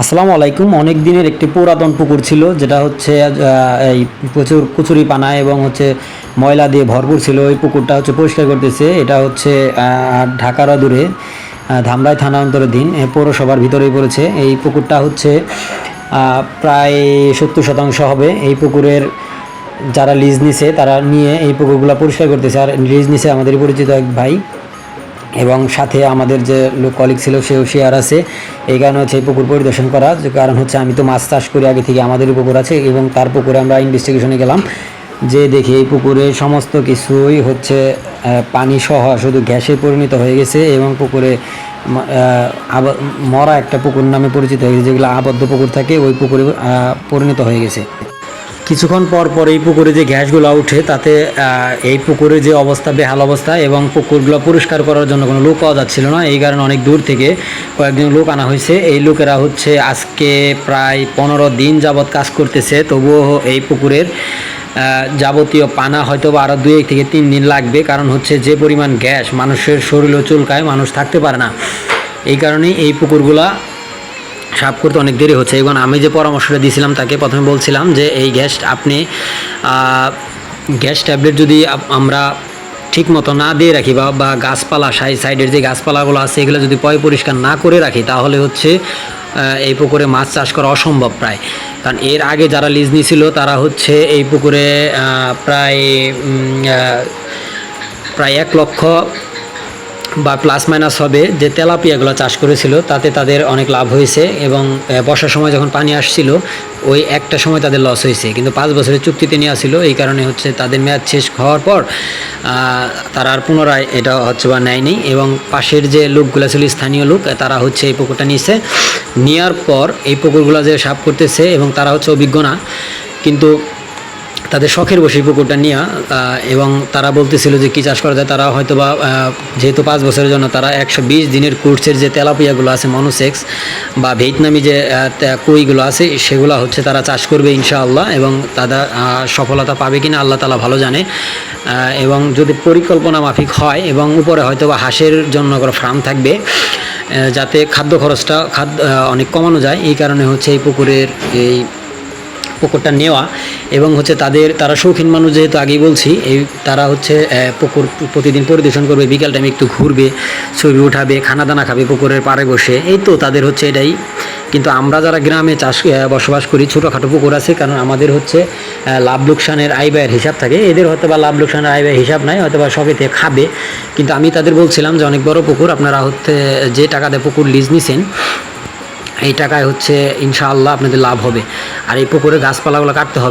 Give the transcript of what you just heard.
আসসালামু আলাইকুম। অনেক দিনের একটি পুরাতন পুকুর ছিল, যেটা হচ্ছে এই প্রচুর কচুরি পানা এবং হচ্ছে ময়লা দিয়ে ভরপুর ছিল। ওই পুকুরটা হচ্ছে পরিষ্কার করতেছে। এটা হচ্ছে ঢাকার দূরে ধামরাই থানা অন্তরাধীন পৌরসভার ভিতরেই পড়েছে। এই পুকুরটা হচ্ছে প্রায় সত্তর শতাংশ হবে। এই পুকুরের যারা লিজ নিছে, তারা নিয়ে এই পুকুরগুলো পরিষ্কার করতেছে। আর লিজ নিছে আমাদের পরিচিত এক ভাই। এবং সাথে আমাদের যে লোক কলিগ ছিল, সেও শেয়ার আছে। এই কারণে হচ্ছে এই পুকুর পরিদর্শন করা কারণ হচ্ছে আমি তো মাছ চাষ করি, আগে থেকে আমাদের পুকুর আছে এবং তার পুকুরে আমরা ইনভেস্টিগেশনে গেলাম। যে দেখি এই পুকুরে সমস্ত কিছুই হচ্ছে পানি সহ শুধু গ্যাসে পরিণত হয়ে গেছে এবং পুকুরে মরা একটা পুকুর নামে পরিচিত হয়ে গেছে, যেগুলো আবদ্ধ পুকুর থাকে, ওই পুকুরে পরিণত হয়ে গেছে। কিছুক্ষণ পর পর এই পুকুরে যে গ্যাসগুলো উঠে, তাতে এই পুকুরে যে অবস্থা, বেহাল অবস্থা এবং পুকুরগুলো পরিষ্কার করার জন্য কোনো লোক পাওয়া যাচ্ছিল না। এই কারণে অনেক দূর থেকে কয়েকজন লোক আনা হয়েছে। এই লোকেরা হচ্ছে আজকে প্রায় পনেরো দিন যাবৎ কাজ করতেছে। তবুও এই পুকুরের যাবতীয় পানা হয়তো বা আরও দুই এক থেকে তিন দিন লাগবে। কারণ হচ্ছে যে পরিমাণ গ্যাস মানুষের শরীরও চুলকায়, মানুষ থাকতে পারে না। এই কারণেই এই পুকুরগুলা সাফ করতে অনেক দেরি হচ্ছে। এবং আমি যে পরামর্শটা দিয়েছিলাম, তাকে প্রথমে বলছিলাম যে, এই গ্যাস আপনি গ্যাস ট্যাবলেট যদি আমরা ঠিক মতো না দিয়ে রাখি বা বা গাছপালা সাই সাইডের যে গাছপালাগুলো আছে, এগুলো যদি পয় পরিষ্কার না করে রাখি, তাহলে হচ্ছে এই পুকুরে মাছ চাষ করা অসম্ভব প্রায়। কারণ এর আগে যারা লিজ নিয়েছিল তারা হচ্ছে এই পুকুরে প্রায় প্রায় এক লক্ষ বা প্লাস মাইনাস হবে যে তেলাপিয়াগুলো চাষ করেছিল, তাতে তাদের অনেক লাভ হয়েছে এবং বর্ষার সময় যখন পানি আসছিল, ওই একটা সময় তাদের লস হয়েছে। কিন্তু পাঁচ বছরের চুক্তিতে নেওয়া ছিল, এই কারণে হচ্ছে তাদের মেয়াদ শেষ হওয়ার পর তারা আর পুনরায় এটা হচ্ছে বা নেয়নি এবং পাশের যে লোকগুলো ছিল, স্থানীয় লোক, তারা হচ্ছে এই পুকুরটা নিয়েছে নেওয়ার পর এই পুকুরগুলো যে সাফ করতেছে এবং তারা হচ্ছে অভিজ্ঞ না, কিন্তু তাদের শখের বসে পুকুরটা নিয়ে এবং তারা বলতেছিল যে কী চাষ করা যায়, তারা হয়তো বা যেহেতু পাঁচ বছরের জন্য তারা একশো বিশ দিনের কোর্সের যে তেলাপিয়াগুলো আছে, মনোসেক্স বা ভিয়েতনামি যে কুইগুলো আছে, সেগুলো হচ্ছে তারা চাষ করবে ইনশাআল্লাহ এবং তারা সফলতা পাবে কিনা আল্লাহ তালা ভালো জানে। এবং যদি পরিকল্পনা মাফিক হয় এবং উপরে হয়তো বা হাঁসের জন্য করে ফার্ম থাকবে যাতে খাদ্য খরচটা খাদ্য অনেক কমানো যায়, এই কারণে হচ্ছে এই পুকুরের এই পুকুরটা নেওয়া এবং হচ্ছে তাদের, তারা শৌখিন মানুষ যেহেতু আগেই বলছি, এই তারা হচ্ছে পুকুর প্রতিদিন পরিদর্শন করবে, বিকাল টাইমে একটু ঘুরবে, ছবি উঠাবে খানা দানা খাবে, পুকুরের পাড়ে বসে। এই তো তাদের হচ্ছে এটাই। কিন্তু আমরা যারা গ্রামে চাষ বসবাস করি, ছোটোখাটো পুকুর আছে, কারণ আমাদের হচ্ছে লাভ লোকসানের আয় ব্যয়ের হিসাব থাকে। এদের হয়তো বা লাভ লোকসানের আয় ব্যয়ের হিসাব নাই, হয়তো বা সবেতে খাবে। কিন্তু আমি তাদের বলছিলাম যে অনেক বড় পুকুর, আপনারা হচ্ছে, যে টাকা দিয়ে পুকুর লিজ নিছেন এই টাকায় হচ্ছে ইনশাআল্লাহ আপনাদের লাভ হবে। আর এই পুকুরে গাছপালাগুলো কাটতে হবে।